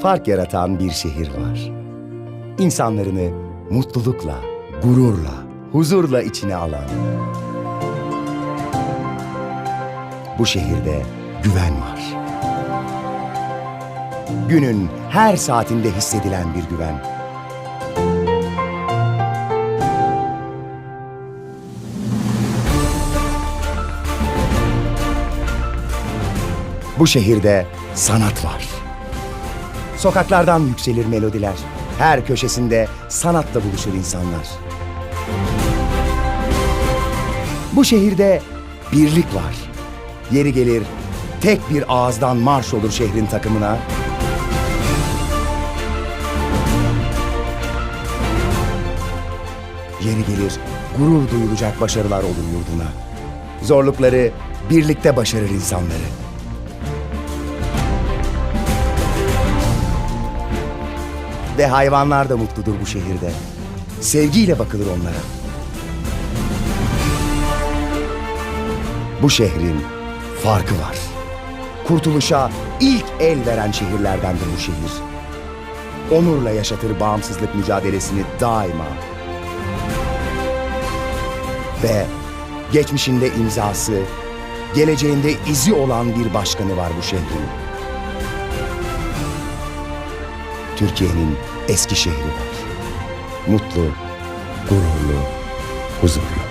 fark yaratan bir şehir var. İnsanlarını mutlulukla, gururla, huzurla içine alan. Bu şehirde güven var. Günün her saatinde hissedilen bir güven. Bu şehirde sanat var. Sokaklardan yükselir melodiler. Her köşesinde sanatla buluşur insanlar. Bu şehirde birlik var. Yeri gelir tek bir ağızdan marş olur şehrin takımına. Yeri gelir gurur duyulacak başarılar olur yurduna. Zorlukları birlikte başarır insanları. Ve hayvanlar da mutludur bu şehirde. Sevgiyle bakılır onlara. Bu şehrin farkı var. Kurtuluşa ilk el veren şehirlerdendir bu şehir. Onurla yaşatır bağımsızlık mücadelesini daima. Ve geçmişinde imzası, geleceğinde izi olan bir başkanı var bu şehrin. Türkiye'nin eski şehri var. Mutlu, gururlu, huzurlu.